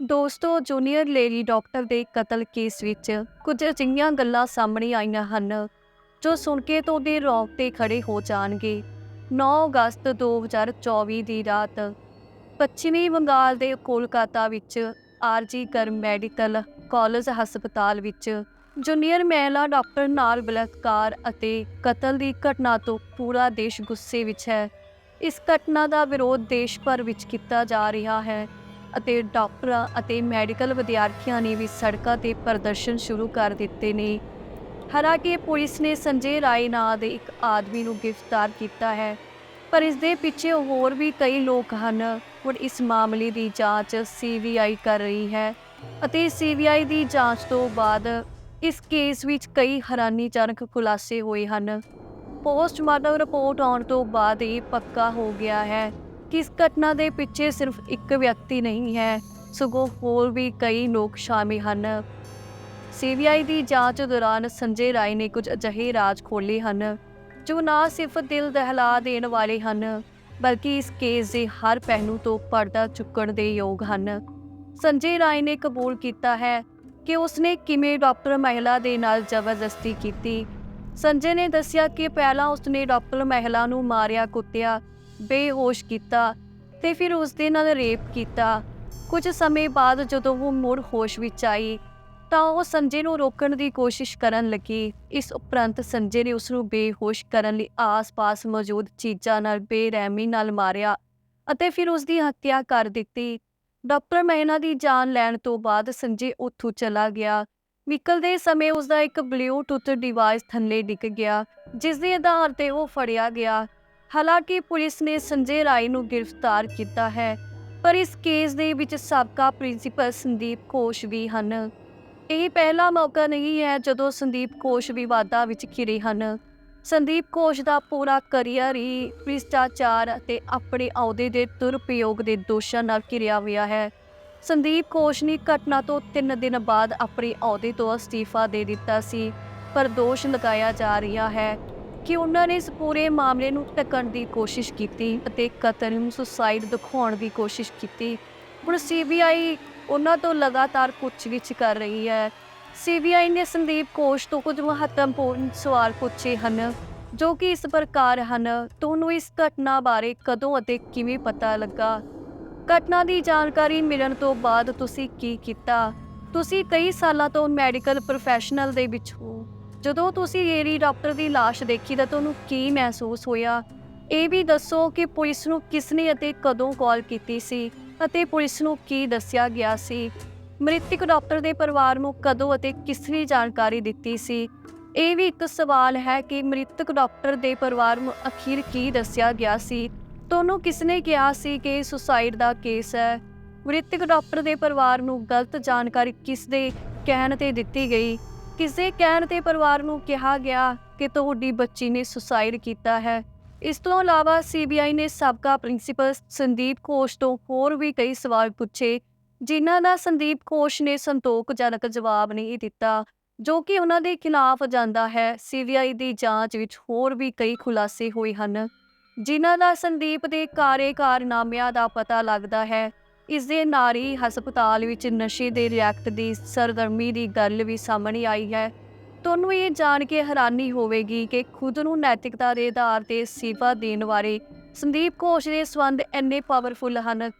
ਦੋਸਤੋ, junior lady doctor ਦੇ ਕਤਲ ਕੇਸ ਵਿੱਚ ਕੁਝ ਅਜਿਹੀਆਂ ਗੱਲਾਂ ਸਾਹਮਣੇ ਆਈਆਂ ਹਨ, ਜੋ ਸੁਣ ਕੇ ਤੁਹਾਡੇ 'ਤੇ ਖੜੇ ਹੋ ਜਾਣਗੇ। 9 ਅਗਸਤ 2024 ਦੀ ਰਾਤ, ਪੱਛਮੀ ਬੰਗਾਲ ਦੇ ਕੋਲਕਾਤਾ ਵਿੱਚ ਆਰਜੀ ਕਰ ਮੈਡੀਕਲ ਕਾਲਜ ਹਸਪਤਾਲ ਵਿੱਚ ਜੂਨੀਅਰ ਮਹਿਲਾ ਡਾਕਟਰ ਨਾਲ ਬਲਾਤਕਾਰ ਅਤੇ ਕਤਲ ਦੀ ਘਟਨਾ ਤੋਂ ਪੂਰਾ ਦੇਸ਼ ਗੁੱਸੇ ਵਿੱਚ ਹੈ। ਇਸ ਘਟਨਾ ਦਾ ਵਿਰੋਧ ਦੇਸ਼ ਭਰ ਵਿੱਚ ਕੀਤਾ ਜਾ ਰਿਹਾ ਹੈ। ਅਤੇ ਡਾਕਟਰਾਂ ਅਤੇ ਮੈਡੀਕਲ ਵਿਦਿਆਰਥੀਆਂ ਨੇ ਵੀ ਸੜਕਾਂ ਤੇ ਪ੍ਰਦਰਸ਼ਨ ਸ਼ੁਰੂ ਕਰ ਦਿੱਤੇ ਨੇ। ਹਾਲਾਂਕਿ ਪੁਲਿਸ ਨੇ ਸੰਜੇ ਰਾਏ ਨਾਂ ਦੇ ਇੱਕ ਆਦਮੀ ਨੂੰ ਗ੍ਰਿਫਤਾਰ ਕੀਤਾ ਹੈ, ਪਰ ਇਸ ਦੇ ਪਿੱਛੇ ਹੋਰ ਵੀ ਕਈ ਲੋਕ ਹਨ। ਹੁਣ ਇਸ ਮਾਮਲੇ ਦੀ ਜਾਂਚ ਸੀਬੀਆਈ ਕਰ ਰਹੀ ਹੈ ਅਤੇ ਸੀਬੀਆਈ ਦੀ ਜਾਂਚ ਤੋਂ ਬਾਅਦ ਇਸ ਕੇਸ ਵਿੱਚ ਕਈ ਹੈਰਾਨੀਜਨਕ ਖੁਲਾਸੇ ਹੋਏ ਹਨ। ਪੋਸਟਮਾਰਟਮ ਰਿਪੋਰਟ ਆਉਣ ਤੋਂ ਬਾਅਦ ਇਹ ਪੱਕਾ ਹੋ ਗਿਆ ਹੈ। ਕਿ ਇਸ ਘਟਨਾ ਦੇ ਪਿੱਛੇ ਸਿਰਫ ਇੱਕ ਵਿਅਕਤੀ ਨਹੀਂ ਹੈ, ਸਗੋਂ ਹੋਰ ਵੀ ਕਈ ਲੋਕ ਸ਼ਾਮਿਲ ਹਨ। ਸੀਬੀਆਈ ਦੀ ਜਾਂਚ ਦੌਰਾਨ ਸੰਜੇ ਰਾਏ ਨੇ ਕੁਝ ਅਜਿਹੇ ਰਾਜ ਖੋਲ੍ਹੇ ਹਨ, ਜੋ ਨਾ ਸਿਰਫ ਦਿਲ ਦਹਿਲਾ ਦੇਣ ਵਾਲੇ ਹਨ, ਬਲਕਿ ਇਸ ਕੇਸ ਦੇ ਹਰ ਪਹਿਲੂ ਤੋਂ ਪਰਦਾ ਚੁੱਕਣ ਦੇ ਯੋਗ ਹਨ। ਸੰਜੇ ਰਾਏ ਨੇ ਕਬੂਲ ਕੀਤਾ ਹੈ ਕਿ ਉਸਨੇ ਕਿਵੇਂ ਡਾਕਟਰ ਮਹਿਲਾ ਦੇ ਨਾਲ ਜ਼ਬਰਦਸਤੀ ਕੀਤੀ। ਸੰਜੇ ਨੇ ਦੱਸਿਆ ਕਿ ਪਹਿਲਾਂ ਉਸਨੇ ਡਾਕਟਰ ਮਹਿਲਾ ਨੂੰ ਮਾਰਿਆ ਕੁੱਟਿਆ ਬੇਹੋਸ਼ ਕੀਤਾ ਤੇ ਫਿਰ ਉਸ ਦੇ ਨਾਲ ਰੇਪ ਕੀਤਾ। ਕੁਝ ਸਮੇਂ ਬਾਅਦ ਜਦੋਂ ਉਹ ਮੁੜ ਹੋਸ਼ ਵਿੱਚ ਆਈ, ਤਾਂ ਉਹ ਸੰਜੇ ਨੂੰ ਰੋਕਣ ਦੀ ਕੋਸ਼ਿਸ਼ ਕਰਨ ਲੱਗੀ। ਇਸ ਉਪਰੰਤ ਸੰਜੇ ਨੇ ਉਸ ਨੂੰ ਬੇਹੋਸ਼ ਕਰਨ ਲਈ ਆਸ-ਪਾਸ ਮੌਜੂਦ ਚੀਜ਼ਾਂ ਨਾਲ ਬੇਰਹਿਮੀ ਨਾਲ ਮਾਰਿਆ ਅਤੇ ਫਿਰ ਉਸ ਦੀ ਹੱਤਿਆ ਕਰ ਦਿੱਤੀ। ਡਾਕਟਰ ਮਹਿਨਾ ਦੀ ਜਾਨ ਲੈਣ ਤੋਂ ਬਾਅਦ ਸੰਜੇ ਉੱਥੋਂ ਚਲਾ ਗਿਆ। ਨਿਕਲਦੇ ਸਮੇਂ ਉਸ ਦਾ ਇੱਕ ਬਲੂਟੁੱਥ ਡਿਵਾਈਸ ਥੱਲੇ ਡਿੱਗ ਗਿਆ ਜਿਸ ਦੇ ਆਧਾਰ ਤੇ ਉਹ ਫੜਿਆ ਗਿਆ। ਹਾਲਾਂਕਿ ਪੁਲਿਸ ਨੇ ਸੰਜੇ ਰਾਏ ਨੂੰ ਗ੍ਰਿਫਤਾਰ ਕੀਤਾ ਹੈ, ਪਰ ਇਸ ਕੇਸ ਦੇ ਵਿੱਚ ਸਾਬਕਾ ਪ੍ਰਿੰਸੀਪਲ ਸੰਦੀਪ ਘੋਸ਼ ਵੀ ਹਨ। ਇਹ ਪਹਿਲਾ ਮੌਕਾ ਨਹੀਂ ਹੈ ਜਦੋਂ ਸੰਦੀਪ ਘੋਸ਼ ਵਿਵਾਦਾਂ ਵਿੱਚ ਘਿਰੇ ਹਨ। ਸੰਦੀਪ ਘੋਸ਼ ਦਾ ਪੂਰਾ ਕਰੀਅਰ ਹੀ ਭ੍ਰਿਸ਼ਟਾਚਾਰ ਅਤੇ ਆਪਣੇ ਅਹੁਦੇ ਦੇ ਦੁਰਪਯੋਗ ਦੇ ਦੋਸ਼ਾਂ ਨਾਲ ਘਿਰਿਆ ਹੋਇਆ ਹੈ। ਸੰਦੀਪ ਘੋਸ਼ ਨੇ ਘਟਨਾ ਤੋਂ 3 ਦਿਨ ਬਾਅਦ ਆਪਣੇ ਅਹੁਦੇ ਤੋਂ ਅਸਤੀਫਾ ਦੇ ਦਿੱਤਾ ਸੀ, ਪਰ ਦੋਸ਼ ਲਗਾਇਆ ਜਾ ਰਿਹਾ ਹੈ। ਕਿ ਉਹਨਾਂ ਨੇ ਇਸ ਪੂਰੇ ਮਾਮਲੇ ਨੂੰ ਢੱਕਣ ਦੀ ਕੋਸ਼ਿਸ਼ ਕੀਤੀ ਅਤੇ ਕਤਲ ਨੂੰ ਸੁਸਾਈਡ ਦਿਖਾਉਣ ਦੀ ਕੋਸ਼ਿਸ਼ ਕੀਤੀ। ਹੁਣ ਸੀਬੀਆਈ ਉਹਨਾਂ ਤੋਂ ਲਗਾਤਾਰ ਪੁੱਛਗਿੱਛ ਕਰ ਰਹੀ ਹੈ। ਸੀਬੀਆਈ ਨੇ ਸੰਦੀਪ ਕੋਸ਼ ਤੋਂ ਕੁਝ ਮਹੱਤਵਪੂਰਨ ਸਵਾਲ ਪੁੱਛੇ ਹਨ, ਜੋ ਕਿ ਇਸ ਪ੍ਰਕਾਰ ਹਨ, ਤੁਹਾਨੂੰ ਇਸ ਘਟਨਾ ਬਾਰੇ ਕਦੋਂ ਅਤੇ ਕਿਵੇਂ ਪਤਾ ਲੱਗਾ? ਘਟਨਾ ਦੀ ਜਾਣਕਾਰੀ ਮਿਲਣ ਤੋਂ ਬਾਅਦ ਤੁਸੀਂ ਕੀ ਕੀਤਾ? ਤੁਸੀਂ ਕਈ ਸਾਲਾਂ ਤੋਂ ਮੈਡੀਕਲ ਪ੍ਰੋਫੈਸ਼ਨਲ ਦੇ ਵਿੱਚ ਹੋ। ਜਦੋਂ ਤੁਸੀਂ ਲੇਡੀ ਡਾਕਟਰ ਦੀ ਲਾਸ਼ ਦੇਖੀ ਤਾਂ ਤੁਹਾਨੂੰ ਕੀ ਮਹਿਸੂਸ ਹੋਇਆ? ਇਹ ਵੀ ਦੱਸੋ ਕਿ ਪੁਲਿਸ ਨੂੰ ਕਿਸਨੇ ਅਤੇ ਕਦੋਂ ਕਾਲ ਕੀਤੀ ਸੀ ਅਤੇ ਪੁਲਿਸ ਨੂੰ ਕੀ ਦੱਸਿਆ ਗਿਆ ਸੀ? ਮ੍ਰਿਤਕ ਡਾਕਟਰ ਦੇ ਪਰਿਵਾਰ ਨੂੰ ਕਦੋਂ ਅਤੇ ਕਿਸਨੇ ਜਾਣਕਾਰੀ ਦਿੱਤੀ ਸੀ? ਇਹ ਵੀ ਇੱਕ ਸਵਾਲ ਹੈ ਕਿ ਮ੍ਰਿਤਕ ਡਾਕਟਰ ਦੇ ਪਰਿਵਾਰ ਨੂੰ ਅਖੀਰ ਕੀ ਦੱਸਿਆ ਗਿਆ ਸੀ? ਤੁਹਾਨੂੰ ਕਿਸਨੇ ਕਿਹਾ ਸੀ ਕਿ ਸੁਸਾਈਡ ਦਾ ਕੇਸ ਹੈ? ਮ੍ਰਿਤਕ ਡਾਕਟਰ ਦੇ ਪਰਿਵਾਰ ਨੂੰ ਗਲਤ ਜਾਣਕਾਰੀ ਕਿਸ ਦੇ ਕਹਿਣ ਤੇ ਦਿੱਤੀ ਗਈ? ਕਿਸੇ ਕਹਿਣ ਤੇ ਪਰਿਵਾਰ ਨੂੰ ਕਿਹਾ ਗਿਆ ਕਿ ਤੁਹਾਡੀ ਬੱਚੀ ਨੇ ਸੁਸਾਇਡ ਕੀਤਾ ਹੈ। ਇਸ ਤੋਂ ਇਲਾਵਾ ਸੀਬੀਆਈ ਨੇ ਸਾਬਕਾ ਪ੍ਰਿੰਸੀਪਲ ਸੰਦੀਪ ਘੋਸ਼ ਤੋਂ ਹੋਰ ਵੀ ਕਈ ਸਵਾਲ ਪੁੱਛੇ, ਜਿਨ੍ਹਾਂ ਦਾ ਸੰਦੀਪ ਘੋਸ਼ ਨੇ ਸੰਤੋਖਜਨਕ ਜਵਾਬ ਨਹੀਂ ਦਿੱਤਾ, ਜੋ ਕਿ ਉਹਨਾਂ ਦੇ ਖਿਲਾਫ ਜਾਂਦਾ ਹੈ। ਸੀਬੀਆਈ ਦੀ ਜਾਂਚ ਵਿੱਚ ਹੋਰ ਵੀ ਕਈ ਖੁਲਾਸੇ ਹੋਏ ਹਨ, ਜਿਨ੍ਹਾਂ ਦਾ ਸੰਦੀਪ ਦੇ ਕਾਰੇ ਕਾਰਨਾਮਿਆਂ ਦਾ ਪਤਾ ਲੱਗਦਾ ਹੈ। ਇਸ ਦੇ ਹੀ ਹਸਪਤਾਲ ਵਿੱਚ ਨਸ਼ੇ ਦੇ ਰਿਐਕਟ ਦੀ ਸਰਗਰਮੀ ਦੀ ਗੱਲ ਵੀ ਸਾਹਮਣੇ ਆਈ ਹੈ। ਤੁਹਾਨੂੰ ਇਹ ਜਾਣ ਕੇ ਹੈਰਾਨੀ ਹੋਵੇਗੀ ਕਿ ਖੁਦ ਨੂੰ ਨੈਤਿਕਤਾ ਦੇ ਆਧਾਰ ਤੇ ਅਸਤੀਫਾ ਦੇਣ ਵਾਲੇ ਸੰਦੀਪ ਘੋਸ਼ ਦੇ ਸੰਬੰਧ ਇੰਨੇ ਪਾਵਰਫੁੱਲ ਹਨ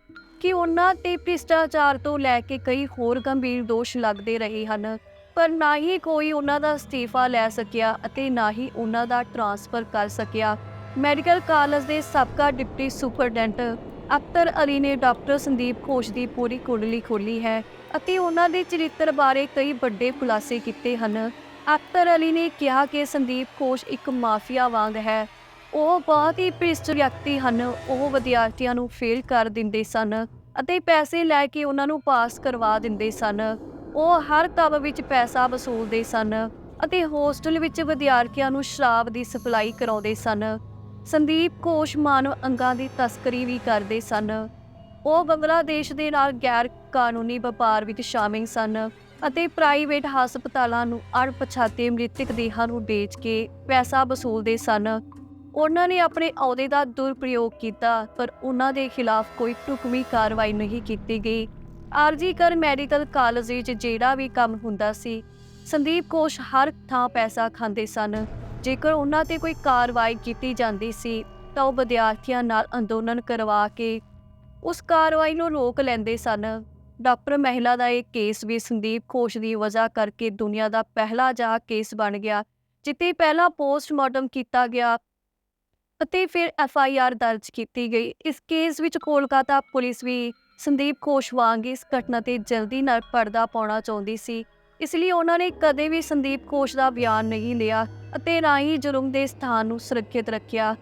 ਕਿ ਉਹਨਾਂ ਤੇ ਭ੍ਰਿਸ਼ਟਾਚਾਰ ਤੋਂ ਲੈ ਕੇ ਕਈ ਹੋਰ ਗੰਭੀਰ ਦੋਸ਼ ਲੱਗਦੇ ਰਹੇ ਹਨ। ਪਰ ਨਾ ਹੀ ਕੋਈ ਉਹਨਾਂ ਦਾ ਅਸਤੀਫਾ ਲੈ ਸਕਿਆ ਅਤੇ ਨਾ ਹੀ ਉਹਨਾਂ ਦਾ ਟ੍ਰਾਂਸਫਰ ਕਰ ਸਕਿਆ। ਮੈਡੀਕਲ ਕਾਲਜ ਦੇ ਸਾਬਕਾ ਡਿਪਟੀ ਸੁਪਰਡੈਂਟ ਅਖਤਰ ਅਲੀ ਨੇ ਡਾਕਟਰ ਸੰਦੀਪ ਘੋਸ਼ ਦੀ ਪੂਰੀ ਕੁੰਡਲੀ ਖੋਲੀ ਹੈ ਅਤੇ ਉਹਨਾਂ ਦੇ ਚਰਿੱਤਰ ਬਾਰੇ ਕਈ ਵੱਡੇ ਖੁਲਾਸੇ ਕੀਤੇ ਹਨ। ਅਖਤਰ ਅਲੀ ਨੇ ਕਿਹਾ ਕਿ ਸੰਦੀਪ ਘੋਸ਼ ਇੱਕ ਮਾਫੀਆ ਵਾਂਗ ਹੈ। ਉਹ ਬਹੁਤ ਹੀ ਭ੍ਰਿਸ਼ਟ ਵਿਅਕਤੀ ਹਨ। ਉਹ ਵਿਦਿਆਰਥੀਆਂ ਨੂੰ ਫੇਲ ਕਰ ਦਿੰਦੇ ਸਨ ਅਤੇ ਪੈਸੇ ਲੈ ਕੇ ਉਹਨਾਂ ਨੂੰ ਪਾਸ ਕਰਵਾ ਦਿੰਦੇ ਸਨ। ਉਹ ਹਰ ਤਬ ਵਿੱਚ ਪੈਸਾ ਵਸੂਲਦੇ ਸਨ ਅਤੇ ਹੋਸਟਲ ਵਿੱਚ ਵਿਦਿਆਰਥੀਆਂ ਨੂੰ ਸ਼ਰਾਬ ਦੀ ਸਪਲਾਈ ਕਰਾਉਂਦੇ ਸਨ। ਸੰਦੀਪ ਘੋਸ਼ ਮਾਨਵ ਅੰਗਾਂ ਦੀ ਤਸਕਰੀ ਵੀ ਕਰਦੇ ਸਨ। ਉਹ ਬੰਗਲਾਦੇਸ਼ ਦੇ ਨਾਲ ਗੈਰ ਕਾਨੂੰਨੀ ਵਪਾਰ ਵਿੱਚ ਸ਼ਾਮਿਲ ਸਨ ਅਤੇ ਪ੍ਰਾਈਵੇਟ ਹਸਪਤਾਲਾਂ ਨੂੰ ਅਣਪਛਾਤੇ ਮ੍ਰਿਤਕ ਦੇਹਾਂ ਨੂੰ ਵੇਚ ਕੇ ਪੈਸਾ ਵਸੂਲਦੇ ਸਨ। ਉਹਨਾਂ ਨੇ ਆਪਣੇ ਅਹੁਦੇ ਦਾ ਦੁਰਪ੍ਰਯੋਗ ਕੀਤਾ, ਪਰ ਉਹਨਾਂ ਦੇ ਖਿਲਾਫ ਕੋਈ ਢੁਕਵੀਂ ਕਾਰਵਾਈ ਨਹੀਂ ਕੀਤੀ ਗਈ। ਆਰਜੀ ਕਰ ਮੈਡੀਕਲ ਕਾਲਜ ਵਿੱਚ ਜਿਹੜਾ ਵੀ ਕੰਮ ਹੁੰਦਾ ਸੀ, ਸੰਦੀਪ ਕੋਸ਼ ਹਰ ਥਾਂ ਪੈਸਾ ਖਾਂਦੇ ਸਨ। ਜੇਕਰ ਉਹਨਾਂ ਤੇ ਕੋਈ ਕਾਰਵਾਈ ਕੀਤੀ ਜਾਂਦੀ ਸੀ, ਤਾਂ ਉਹ ਵਿਦਿਆਰਥੀਆਂ ਨਾਲ ਅੰਦੋਲਨ ਕਰਵਾ ਕੇ ਉਸ ਕਾਰਵਾਈ ਨੂੰ ਰੋਕ ਲੈਂਦੇ ਸਨ। ਡਾਕਟਰ ਮਹਿਲਾ ਦਾ ਇਹ ਕੇਸ ਵੀ ਸੰਦੀਪ ਘੋਸ਼ ਦੀ ਵਜ੍ਹਾ ਕਰਕੇ ਦੁਨੀਆ ਦਾ ਪਹਿਲਾ ਜਾ ਕੇਸ ਬਣ ਗਿਆ ਜਿੱਤੇ ਪਹਿਲਾ ਪੋਸਟਮਾਰਟਮ ਕੀਤਾ ਗਿਆ ਅਤੇ ਫਿਰ ਐਫ ਆਈ ਆਰ ਦਰਜ ਕੀਤੀ ਗਈ। ਇਸ ਕੇਸ ਵਿੱਚ ਕੋਲਕਾਤਾ ਪੁਲਿਸ ਵੀ ਸੰਦੀਪ ਘੋਸ਼ ਵਾਂਗ ਇਸ ਘਟਨਾ ਤੇ ਜਲਦੀ ਨਾਲ ਪਰਦਾ ਪਾਉਣਾ ਚਾਹੁੰਦੀ ਸੀ। ਇਸ ਲਈ ਉਹਨਾਂ ਨੇ ਕਦੇ ਵੀ ਸੰਦੀਪ ਘੋਸ਼ ਦਾ ਬਿਆਨ ਨਹੀਂ ਲਿਆ ਅਤੇ ਨਾ ਹੀ ਜੁਰਮ ਦੇ ਸਥਾਨ ਨੂੰ ਸੁਰੱਖਿਅਤ ਰੱਖਿਆ।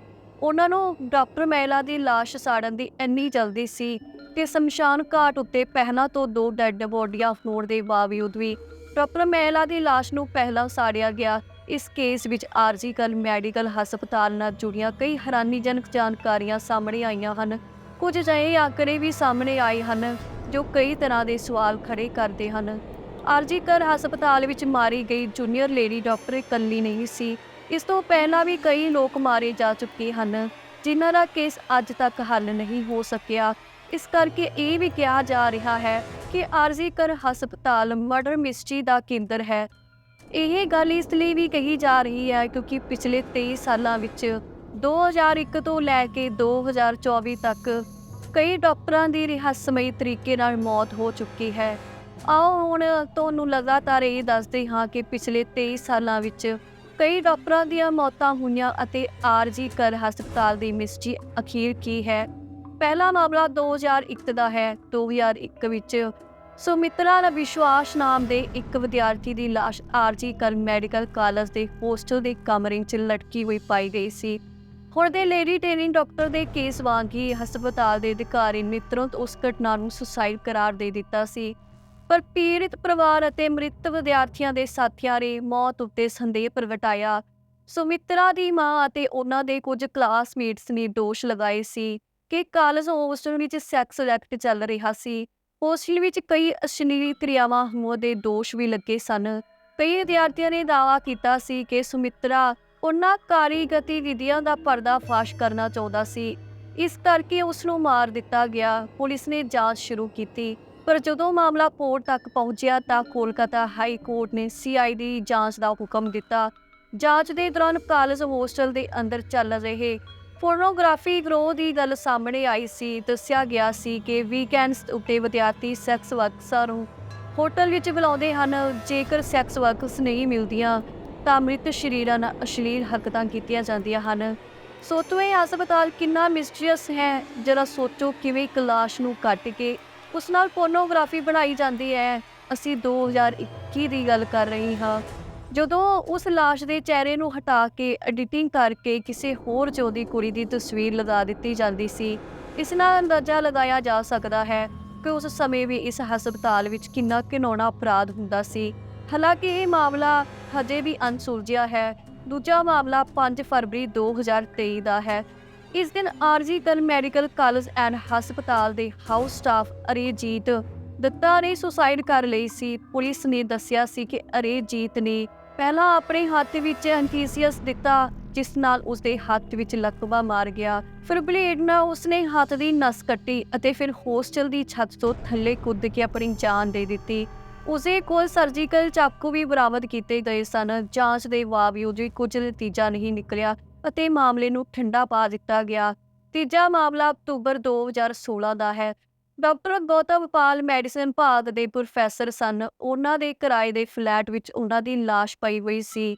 ਉਹਨਾਂ ਨੂੰ ਡਾਕਟਰ ਮਹਿਲਾ ਦੀ ਲਾਸ਼ ਸਾੜਨ ਦੀ ਇੰਨੀ ਜਲਦੀ ਸੀ ਕਿ ਸ਼ਮਸ਼ਾਨ ਘਾਟ ਉੱਤੇ ਪਹਿਲਾਂ ਤੋਂ ਦੋ ਡੈੱਡ ਬੋਡੀਆਂ ਹੋਣ ਦੇ ਬਾਵਜੂਦ ਵੀ ਡਾਕਟਰ ਮਹਿਲਾ ਦੀ ਲਾਸ਼ ਨੂੰ ਪਹਿਲਾਂ ਸਾੜਿਆ ਗਿਆ। ਇਸ ਕੇਸ ਵਿੱਚ ਆਰਜੀ ਕਲ ਮੈਡੀਕਲ ਹਸਪਤਾਲ ਨਾਲ ਜੁੜੀਆਂ ਕਈ ਹੈਰਾਨੀਜਨਕ ਜਾਣਕਾਰੀਆਂ ਸਾਹਮਣੇ ਆਈਆਂ ਹਨ। ਕੁਝ ਅਜਿਹੇ ਆંકੜੇ ਵੀ ਸਾਹਮਣੇ ਆਏ ਹਨ ਜੋ ਕਈ ਤਰ੍ਹਾਂ ਦੇ ਸਵਾਲ ਖੜੇ ਕਰਦੇ ਹਨ। ਆਰਜੀ ਕਰ ਹਸਪਤਾਲ ਵਿੱਚ ਮਾਰੀ ਗਈ ਜੂਨੀਅਰ ਲੇਡੀ ਡਾਕਟਰ ਇਕੱਲੀ ਨਹੀਂ ਸੀ। ਇਸ ਤੋਂ ਪਹਿਲਾਂ ਵੀ ਕਈ ਲੋਕ ਮਾਰੇ ਜਾ ਚੁੱਕੇ ਹਨ, ਜਿਨ੍ਹਾਂ ਦਾ ਕੇਸ ਅੱਜ ਤੱਕ ਹੱਲ ਨਹੀਂ ਹੋ ਸਕਿਆ। ਇਸ ਕਰਕੇ ਇਹ ਵੀ ਕਿਹਾ ਜਾ ਰਿਹਾ ਹੈ ਕਿ ਆਰਜੀ ਕਰ ਹਸਪਤਾਲ ਮਰਡਰ ਮਿਸਟਰੀ ਦਾ ਕੇਂਦਰ ਹੈ। ਇਹ ਗੱਲ ਇਸ ਲਈ ਵੀ ਕਹੀ ਜਾ ਰਹੀ ਹੈ ਕਿਉਂਕਿ ਪਿਛਲੇ 23 ਸਾਲਾਂ ਵਿੱਚ 2001 ਤੋਂ ਲੈ ਕੇ 2024 ਤੱਕ ਕਈ ਡਾਕਟਰਾਂ ਦੀ ਰਹੱਸਮਈ ਤਰੀਕੇ ਨਾਲ ਮੌਤ ਹੋ ਚੁੱਕੀ ਹੈ। ਆਓ ਹੁਣ ਤੁਹਾਨੂੰ ਲਗਾਤਾਰ ਇਹ ਦੱਸਦੇ ਹਾਂ ਕਿ ਪਿਛਲੇ 23 ਸਾਲਾਂ ਵਿੱਚ ਕਈ ਡਾਕਟਰਾਂ ਦੀਆਂ ਮੌਤਾਂ ਹੋਈਆਂ ਅਤੇ ਆਰਜੀ ਕਰ ਹਸਪਤਾਲ ਦੀ ਮਿਸਟਰੀ ਅਖੀਰ ਕੀ ਹੈ? ਪਹਿਲਾ ਮਾਮਲਾ 2001 ਦਾ ਹੈ। 2001 ਵਿੱਚ ਸੁਮਿਤਰਾ ਦਾ ਵਿਸ਼ਵਾਸ ਨਾਮ ਦੇ ਇੱਕ ਵਿਦਿਆਰਥੀ ਦੀ ਲਾਸ਼ ਆਰਜੀ ਕਰ ਮੈਡੀਕਲ ਕਾਲਜ ਦੇ ਹੋਸਟਲ ਦੇ ਕਮਰੇ 'ਚ ਲਟਕੀ ਹੋਈ ਪਾਈ ਗਈ ਸੀ। ਹੁਣ ਦੇ ਲੇਡੀ ਟ੍ਰੇਨਿੰਗ ਡਾਕਟਰ ਦੇ ਕੇਸ ਵਾਂਗ ਹੀ ਹਸਪਤਾਲ ਦੇ ਅਧਿਕਾਰੀ ਨੇ ਤੁਰੰਤ ਉਸ ਘਟਨਾ ਨੂੰ ਸੁਸਾਈਡ ਕਰਾਰ ਦੇ ਦਿੱਤਾ ਸੀ। ਪਰ ਪੀੜਿਤ ਪਰਿਵਾਰ ਅਤੇ ਮ੍ਰਿਤ ਵਿਦਿਆਰਥੀਆਂ ਦੇ ਸਾਥੀਆਂ ਨੇ ਮੌਤ ਉੱਤੇ ਸੰਦੇਹ ਪ੍ਰਗਟਾਇਆ ਸੁਮਿਤਰਾ ਦੀ ਮਾਂ ਅਤੇ ਉਹਨਾਂ ਦੇ ਕੁਝ ਕਲਾਸਮੇਟਸ ਨੇ ਦੋਸ਼ ਲਗਾਏ ਸੀ ਕਿ ਕਾਲਜ ਹੋਸਟਲ ਵਿੱਚ ਸੈਕਸ ਐਕਟ ਚੱਲ ਰਿਹਾ ਸੀ। ਹੋਸਟਲ ਵਿੱਚ ਕਈ ਅਸ਼ਲੀਲ ਕਿਰਿਆਵਾਂ ਹੋਣ ਦੇ ਦੋਸ਼ ਵੀ ਲੱਗੇ ਸਨ। ਕਈ ਵਿਦਿਆਰਥੀਆਂ ਨੇ ਦਾਅਵਾ ਕੀਤਾ ਸੀ ਕਿ ਸੁਮਿਤਰਾ ਉਹਨਾਂ ਕਾਰੀ ਗਤੀਵਿਧੀਆਂ ਦਾ ਪਰਦਾਫਾਸ਼ ਕਰਨਾ ਚਾਹੁੰਦਾ ਸੀ। ਇਸ ਕਰਕੇ ਉਸ ਨੂੰ ਮਾਰ ਦਿੱਤਾ ਗਿਆ। ਪੁਲਿਸ ਨੇ ਜਾਂਚ ਸ਼ੁਰੂ ਕੀਤੀ। ਪਰ ਜਦੋਂ ਮਾਮਲਾ ਕੋਰਟ ਤੱਕ ਪਹੁੰਚਿਆ ਤਾਂ ਕੋਲਕਾਤਾ ਹਾਈ ਕੋਰਟ ਨੇ ਸੀਆਈਡੀ ਜਾਂਚ ਦਾ ਹੁਕਮ ਦਿੱਤਾ। ਜਾਂਚ ਦੇ ਦੌਰਾਨ ਕਾਲਜ ਹੋਸਟਲ ਦੇ ਅੰਦਰ ਚੱਲ ਰਹੇ ਪੋਰਨੋਗ੍ਰਾਫੀ ਗਰੋਹ ਦੀ ਗੱਲ ਸਾਹਮਣੇ ਆਈ ਸੀ। ਦੱਸਿਆ ਗਿਆ ਸੀ ਕਿ ਵੀਕਐਂਡਸ ਉੱਤੇ ਵਿਦਿਆਰਥੀ ਸੈਕਸ ਵਰਕਰਸਾਂ ਨੂੰ ਹੋਟਲ ਵਿੱਚ ਬੁਲਾਉਂਦੇ ਹਨ। ਜੇਕਰ ਸੈਕਸ ਵਰਕਸ ਨਹੀਂ ਮਿਲਦੀਆਂ ਤਾਂ ਮ੍ਰਿਤ ਸ਼ਰੀਰਾਂ ਨਾਲ ਅਸ਼ਲੀਲ ਹਰਕਤਾਂ ਕੀਤੀਆਂ ਜਾਂਦੀਆਂ ਹਨ। ਸੋਤੋਏ ਹਸਪਤਾਲ ਕਿੰਨਾ ਮਿਸਟਰੀਅਸ ਹੈ? ਜਰਾ ਸੋਚੋ ਕਿਵੇਂ ਇੱਕ ਲਾਸ਼ ਨੂੰ ਕੱਟ ਕੇ ਉਸ ਨਾਲ ਪੋਰਨੋਗ੍ਰਾਫੀ ਬਣਾਈ ਜਾਂਦੀ ਹੈ। ਅਸੀਂ 2021 ਦੀ ਗੱਲ ਕਰ ਰਹੀ ਹਾਂ। ਜਦੋਂ ਉਸ ਲਾਸ਼ ਦੇ ਚਿਹਰੇ ਨੂੰ ਹਟਾ ਕੇ ਐਡੀਟਿੰਗ ਕਰਕੇ ਕਿਸੇ ਹੋਰ ਚੋਦੀ ਕੁੜੀ ਦੀ ਤਸਵੀਰ ਲਗਾ ਦਿੱਤੀ ਜਾਂਦੀ ਸੀ, ਇਸ ਨਾਲ ਅੰਦਾਜ਼ਾ ਲਗਾਇਆ ਜਾ ਸਕਦਾ ਹੈ ਕਿ ਉਸ ਸਮੇਂ ਵੀ ਇਸ ਹਸਪਤਾਲ ਵਿੱਚ ਕਿੰਨਾ ਘਿਨੌਣਾ ਅਪਰਾਧ ਹੁੰਦਾ ਸੀ। ਹਾਲਾਂਕਿ ਇਹ ਮਾਮਲਾ ਹਜੇ ਵੀ ਅਣਸੁਲਝਿਆ ਹੈ। ਦੂਜਾ ਮਾਮਲਾ 5 ਫਰਵਰੀ 2023 ਦਾ ਹੈ। ਇਸ ਦਿਨ ਆਰਜੀ ਕਲ ਮੈਡੀਕਲ ਕਾਲਜ ਐਂਡ ਹਸਪਤਾਲ ਦੇ ਹਾਊਸ ਸਟਾਫ ਅਰੇਜੀਤ ਦੱਤਾ ਨੇ ਸੁਸਾਈਡ ਕਰ ਲਈ ਸੀ। ਪੁਲਿਸ ਨੇ ਦੱਸਿਆ ਸੀ ਕਿ ਅਰੇਜੀਤ ਨੇ ਪਹਿਲਾਂ ਆਪਣੇ ਹੱਥ ਵਿੱਚ ਐਂਥੀਸੀਅਸ ਦਿੱਤਾ, ਜਿਸ ਨਾਲ ਉਸਦੇ ਹੱਥ ਵਿੱਚ ਲਕਵਾ ਮਾਰ ਗਿਆ। ਫਿਰ ਬਲੇਡ ਨਾਲ ਉਸਨੇ ਹੱਥ ਦੀ ਨਸ ਕੱਟੀ ਅਤੇ ਫਿਰ ਹੋਸਟਲ ਦੀ ਛੱਤ ਤੋਂ ਥੱਲੇ ਕੁੱਦ ਕੇ ਆਪਣੀ ਜਾਨ ਦੇ ਦਿੱਤੀ। ਉਸੇ ਕੋਲ ਸਰਜੀਕਲ ਚਾਕੂ ਵੀ ਬਰਾਮਦ ਕੀਤੇ ਗਏ ਸਨ, ਜਾਂਚ ਦੇ ਬਾਵਜੂਦ ਵੀ ਕੁਝ ਨਤੀਜਾ ਨਹੀਂ ਨਿਕਲਿਆ। ਅਤੇ ਮਾਮਲੇ ਨੂੰ ਠੰਡਾ ਪਾ ਦਿੱਤਾ ਗਿਆ। ਤੀਜਾ ਮਾਮਲਾ ਅਕਤੂਬਰ 2016 ਦਾ ਹੈ। ਡਾਕਟਰ ਗੌਤਮ ਪਾਲ ਮੈਡੀਸਨ ਭਾਗ ਦੇ ਪ੍ਰੋਫੈਸਰ ਸਨ। ਉਹਨਾਂ ਦੇ ਕਿਰਾਏ ਦੇ ਫਲੈਟ ਵਿੱਚ ਉਹਨਾਂ ਦੀ ਲਾਸ਼ ਪਈ ਹੋਈ ਸੀ।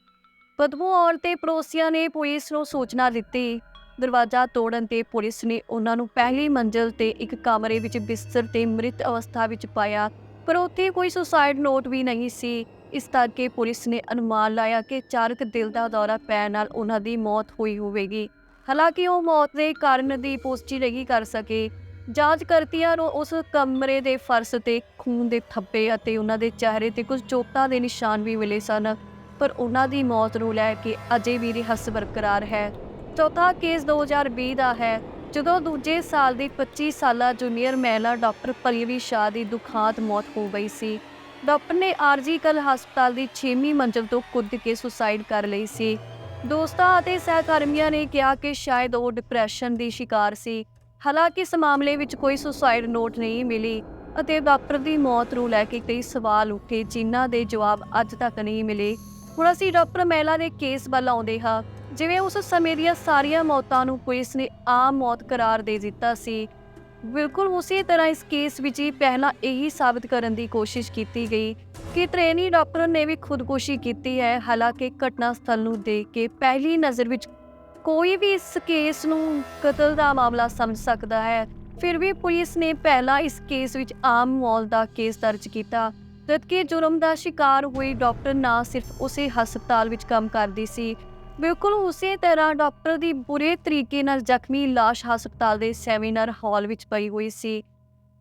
ਬਦਬੂ ਆਉਣ ਤੇ ਪੜੋਸੀਆਂ ਨੇ ਪੁਲਿਸ ਨੂੰ ਸੂਚਨਾ ਦਿੱਤੀ। ਦਰਵਾਜ਼ਾ ਤੋੜਨ ਤੇ ਪੁਲਿਸ ਨੇ ਉਹਨਾਂ ਨੂੰ ਪਹਿਲੀ ਮੰਜ਼ਲ ਤੇ ਇੱਕ ਕਮਰੇ ਵਿੱਚ ਬਿਸਤਰ ਤੇ ਮ੍ਰਿਤ ਅਵਸਥਾ ਵਿੱਚ ਪਾਇਆ। ਪਰ ਉੱਥੇ ਕੋਈ ਸੁਸਾਈਡ ਨੋਟ ਵੀ ਨਹੀਂ ਸੀ। ਇਸ ਕਰਕੇ ਪੁਲਿਸ ਨੇ ਅਨੁਮਾਨ ਲਾਇਆ ਕਿ ਚਾਰਕ ਦਿਲ ਦਾ ਦੌਰਾ ਪੈਣ ਨਾਲ ਉਹਨਾਂ ਦੀ ਮੌਤ ਹੋਈ ਹੋਵੇਗੀ। ਹਾਲਾਂਕਿ ਉਹ ਮੌਤ ਦੇ ਕਾਰਨ ਦੀ ਪੁਸ਼ਟੀ ਨਹੀਂ ਕਰ ਸਕੇ। ਜਾਂਚ ਕਰਤੀਆਂ ਨੂੰ ਉਸ ਕਮਰੇ ਦੇ ਫਰਸ਼ ਤੇ ਖੂਨ ਦੇ ਥੱਪੇ ਅਤੇ ਉਹਨਾਂ ਦੇ ਚਿਹਰੇ ਤੇ ਕੁਝ ਚੋਟਾਂ ਦੇ ਨਿਸ਼ਾਨ ਵੀ ਮਿਲੇ ਸਨ, ਪਰ ਉਹਨਾਂ ਦੀ ਮੌਤ ਨੂੰ ਲੈ ਕੇ ਅਜੇ ਵੀ ਰਹੱਸ ਬਰਕਰਾਰ ਹੈ। ਚੌਥਾ ਕੇਸ 2020 ਦਾ ਹੈ, ਜਦੋਂ ਦੂਜੇ ਸਾਲ ਦੀ 25 ਸਾਲਾ ਜੂਨੀਅਰ ਮਹਿਲਾ ਡਾਕਟਰ ਪਲਵੀ ਸ਼ਾਹ ਦੀ ਦੁਖਾਂਤ ਮੌਤ ਹੋ ਗਈ ਸੀ। ਡਾਕਟਰ ਨੇ ਆਰਜੀ ਕਲ ਹਸਪਤਾਲ ਦੀ 6ਵੀਂ ਮੰਜ਼ਲ ਤੋਂ ਕੁੱਦ ਕੇ ਸੁਸਾਈਡ ਕਰ ਲਈ ਸੀ। ਦੋਸਤਾਂ ਅਤੇ ਸਹਿਕਰਮੀਆਂ ਨੇ ਕਿਹਾ ਕਿ ਸ਼ਾਇਦ ਉਹ ਡਿਪਰੈਸ਼ਨ ਦੀ ਸ਼ਿਕਾਰ ਸੀ। ਹਾਲਾਂਕਿ ਇਸ ਮਾਮਲੇ ਵਿੱਚ ਕੋਈ ਸੁਸਾਈਡ ਨੋਟ ਨਹੀਂ ਮਿਲੀ ਅਤੇ ਡਾਕਟਰ ਦੀ ਮੌਤ ਨੂੰ ਲੈ ਕੇ ਕਈ ਸਵਾਲ ਉੱਠੇ, ਜਿਨ੍ਹਾਂ ਦੇ ਜਵਾਬ ਅੱਜ ਤੱਕ ਨਹੀਂ ਮਿਲੇ। ਹੁਣ ਅਸੀਂ ਡਾਕਟਰ ਮਹਿਲਾ ਦੇ ਕੇਸ ਵੱਲ ਆਉਂਦੇ ਹਾਂ। ਜਿਵੇਂ ਉਸ ਸਮੇਂ ਦੀਆਂ ਸਾਰੀਆਂ ਮੌਤਾਂ ਨੂੰ ਪੁਲਿਸ ਨੇ ਆਮ ਮੌਤ ਕਰਾਰ ਦੇ ਦਿੱਤਾ ਸੀ ਬਿਲਕੁਲ ਉਸੇ ਤਰ੍ਹਾਂ ਇਸ ਕੇਸ ਵਿੱਚ ਹੀ ਪਹਿਲਾਂ ਇਹੀ ਸਾਬਤ ਕਰਨ ਦੀ ਕੋਸ਼ਿਸ਼ ਕੀਤੀ ਗਈ ਕਿ ਟ੍ਰੇਨੀ ਡਾਕਟਰ ਨੇ ਵੀ ਖੁਦਕੁਸ਼ੀ ਕੀਤੀ ਹੈ। ਹਾਲਾਂਕਿ ਘਟਨਾ ਸਥਲ ਨੂੰ ਦੇਖ ਕੇ ਪਹਿਲੀ ਨਜ਼ਰ ਵਿੱਚ ਕੋਈ ਵੀ ਇਸ ਕੇਸ ਨੂੰ ਕਤਲ ਦਾ ਮਾਮਲਾ ਸਮਝ ਸਕਦਾ ਹੈ। ਫਿਰ ਵੀ ਪੁਲਿਸ ਨੇ ਪਹਿਲਾਂ ਇਸ ਕੇਸ ਵਿੱਚ ਆਮ ਮੌਲ ਦਾ ਕੇਸ ਦਰਜ ਕੀਤਾ, ਜਦਕਿ ਜੁਰਮ ਦਾ ਸ਼ਿਕਾਰ ਹੋਈ ਡਾਕਟਰ ਨਾ ਸਿਰਫ ਉਸੇ ਹਸਪਤਾਲ ਵਿੱਚ ਕੰਮ ਕਰਦੀ ਸੀ। ਬਿਲਕੁਲ ਉਸੇ ਤਰ੍ਹਾਂ ਡਾਕਟਰ ਦੀ ਬੁਰੇ ਤਰੀਕੇ ਨਾਲ ਜ਼ਖਮੀ ਲਾਸ਼ ਹਸਪਤਾਲ ਦੇ ਸੈਮੀਨਾਰ ਹਾਲ ਵਿੱਚ ਪਈ ਹੋਈ ਸੀ।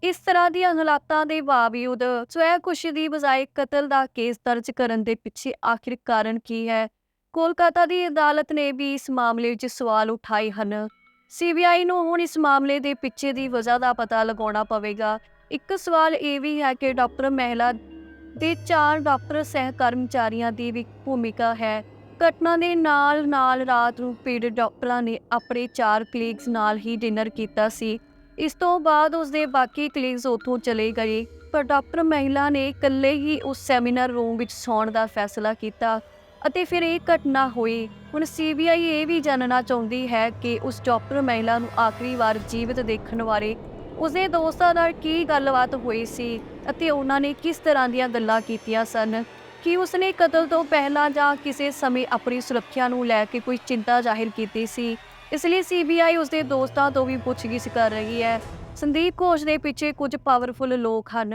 ਇਸ ਤਰ੍ਹਾਂ ਦੀਆਂ ਹਾਲਾਤਾਂ ਦੇ ਬਾਵਜੂਦ ਸਵੈ ਖੁਸ਼ੀ ਦੀ ਬਜਾਏ ਕਤਲ ਦਾ ਕੇਸ ਦਰਜ ਕਰਨ ਦੇ ਪਿੱਛੇ ਆਖਿਰ ਕਾਰਨ ਕੀ ਹੈ? ਕੋਲਕਾਤਾ ਦੀ ਅਦਾਲਤ ਨੇ ਵੀ ਇਸ ਮਾਮਲੇ ਵਿੱਚ ਸਵਾਲ ਉਠਾਏ ਹਨ। ਸੀਬੀਆਈ ਨੂੰ ਹੁਣ ਇਸ ਮਾਮਲੇ ਦੇ ਪਿੱਛੇ ਦੀ ਵਜ੍ਹਾ ਦਾ ਪਤਾ ਲਗਾਉਣਾ ਪਵੇਗਾ। ਇੱਕ ਸਵਾਲ ਇਹ ਵੀ ਹੈ ਕਿ ਡਾਕਟਰ ਮਹਿਲਾ ਦੇ ਚਾਰ ਡਾਕਟਰ ਸਹਿ ਕਰਮਚਾਰੀਆਂ ਦੀ ਵੀ ਭੂਮਿਕਾ ਹੈ। ਘਟਨਾ ਦੇ ਨਾਲ ਨਾਲ ਰਾਤ ਨੂੰ ਪੀੜਤ ਡਾਕਟਰਾਂ ਨੇ ਆਪਣੇ ਚਾਰ ਕਲੀਗਸ ਨਾਲ ਹੀ ਡਿਨਰ ਕੀਤਾ ਸੀ। ਇਸ ਤੋਂ ਬਾਅਦ ਉਸ ਦੇ ਬਾਕੀ ਕਲੀਗਸ ਉੱਥੋਂ ਚਲੇ ਗਏ, ਪਰ ਡਾਕਟਰ ਮਹਿਲਾ ਨੇ ਇਕੱਲੇ ਹੀ ਉਸ ਸੈਮੀਨਾਰ ਰੂਮ ਵਿੱਚ ਸੌਣ ਦਾ ਫੈਸਲਾ ਕੀਤਾ ਅਤੇ ਫਿਰ ਇਹ ਘਟਨਾ ਹੋਈ। ਹੁਣ ਸੀਬੀਆਈ ਇਹ ਵੀ ਜਾਣਨਾ ਚਾਹੁੰਦੀ ਹੈ ਕਿ ਉਸ ਡਾਕਟਰ ਮਹਿਲਾ ਨੂੰ ਆਖਰੀ ਵਾਰ ਜੀਵਤ ਦੇਖਣ ਬਾਰੇ ਉਸਦੇ ਦੋਸਤਾਂ ਨਾਲ ਕੀ ਗੱਲਬਾਤ ਹੋਈ ਸੀ ਅਤੇ ਉਹਨਾਂ ਨੇ ਕਿਸ ਤਰ੍ਹਾਂ ਦੀਆਂ ਗੱਲਾਂ ਕੀਤੀਆਂ ਸਨ। ਕਿ ਉਸਨੇ ਕਤਲ ਤੋਂ ਪਹਿਲਾਂ ਜਾਂ ਕਿਸੇ ਸਮੇਂ ਆਪਣੀ ਸੁਰੱਖਿਆ ਨੂੰ ਲੈ ਕੇ ਕੋਈ ਚਿੰਤਾ ਜ਼ਾਹਿਰ ਕੀਤੀ ਸੀ। ਇਸ ਲਈ ਸੀਬੀਆਈ ਉਸਦੇ ਦੋਸਤਾਂ ਤੋਂ ਵੀ ਪੁੱਛਗਿੱਛ ਕਰ ਰਹੀ ਹੈ। ਸੰਦੀਪ ਘੋਸ਼ ਦੇ ਪਿੱਛੇ ਕੁਝ ਪਾਵਰਫੁਲ ਲੋਕ ਹਨ।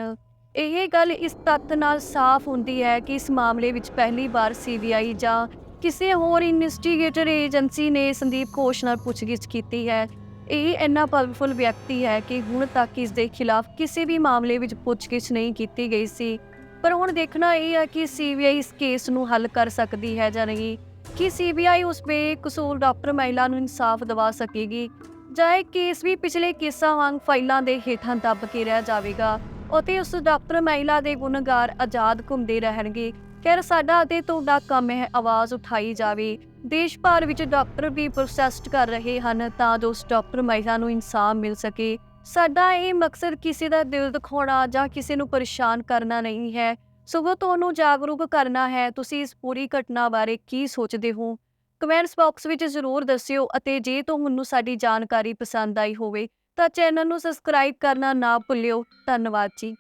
ਇਹ ਗੱਲ ਇਸ ਤੱਥ ਨਾਲ ਸਾਫ਼ ਹੁੰਦੀ ਹੈ ਕਿ ਇਸ ਮਾਮਲੇ ਵਿੱਚ ਪਹਿਲੀ ਵਾਰ ਸੀਬੀਆਈ ਜਾਂ ਕਿਸੇ ਹੋਰ ਇਨਵੈਸਟੀਗੇਟਰ ਏਜੰਸੀ ਨੇ ਸੰਦੀਪ ਘੋਸ਼ ਨਾਲ ਪੁੱਛਗਿੱਛ ਕੀਤੀ ਹੈ। ਇਹ ਇੰਨਾ ਪਾਵਰਫੁਲ ਵਿਅਕਤੀ ਹੈ ਕਿ ਹੁਣ ਤੱਕ ਇਸ ਦੇ ਖਿਲਾਫ ਕਿਸੇ ਵੀ ਮਾਮਲੇ ਵਿੱਚ ਪੁੱਛਗਿੱਛ ਨਹੀਂ ਕੀਤੀ ਗਈ ਸੀ। ਪਰ ਹੁਣ ਦੇਖਣਾ ਇਹ ਹੈ ਕਿ ਸੀਬੀਆਈ ਇਸ ਕੇਸ ਨੂੰ ਹੱਲ ਕਰ ਸਕਦੀ ਹੈ ਜਾਂ ਨਹੀਂ, ਕਿ ਸੀਬੀਆਈ ਉਸ ਬੇਕਸੂਰ ਡਾਕਟਰ ਮਹਿਲਾ ਨੂੰ ਇਨਸਾਫ ਦਿਵਾ ਸਕੇਗੀ ਜਾਂ ਇਹ ਕੇਸ ਵੀ ਪਿਛਲੇ ਕੇਸਾਂ ਵਾਂਗ ਫਾਈਲਾਂ ਦੇ ਹੇਠਾਂ ਦੱਬ ਕੇ ਰਹਿ ਜਾਵੇਗਾ ਅਤੇ ਉਸ ਡਾਕਟਰ ਮਹਿਲਾ ਦੇ ਗੁਨਹਗਾਰ ਆਜ਼ਾਦ ਘੁੰਮਦੇ ਰਹਿਣਗੇ। ਖੈਰ, ਸਾਡਾ ਅਤੇ ਤੁਹਾਡਾ ਕੰਮ ਹੈ ਆਵਾਜ਼ ਉਠਾਈ ਜਾਵੇ। ਦੇਸ਼ ਭਰ ਵਿੱਚ ਡਾਕਟਰ ਵੀ ਪ੍ਰੋਸੈਸਟ ਕਰ ਰਹੇ ਹਨ ਤਾਂ ਜੋ ਉਸ ਡਾਕਟਰ ਮਹਿਲਾ ਨੂੰ ਇਨਸਾਫ ਮਿਲ ਸਕੇ। ਸਾਡਾ ਇਹ ਮਕਸਦ ਕਿਸੇ ਦਾ ਦਿਲ ਦਿਖਾਉਣਾ ਜਾਂ ਕਿਸੇ ਨੂੰ ਪਰੇਸ਼ਾਨ ਕਰਨਾ ਨਹੀਂ ਹੈ। ਸਗੋਂ ਤੁਹਾਨੂੰ ਜਾਗਰੂਕ ਕਰਨਾ ਹੈ, ਤੁਸੀਂ ਇਸ ਪੂਰੀ ਘਟਨਾ ਬਾਰੇ ਕੀ ਸੋਚਦੇ ਹੋ? ਕਮੈਂਟਸ ਬਾਕਸ ਵਿੱਚ ਜ਼ਰੂਰ ਦੱਸਿਓ ਅਤੇ ਜੇ ਤੁਹਾਨੂੰ ਸਾਡੀ ਜਾਣਕਾਰੀ ਪਸੰਦ ਆਈ ਹੋਵੇ ਤਾਂ ਚੈਨਲ ਨੂੰ ਸਬਸਕ੍ਰਾਈਬ ਕਰਨਾ ਨਾ ਭੁੱਲਿਓ। ਧੰਨਵਾਦ ਜੀ।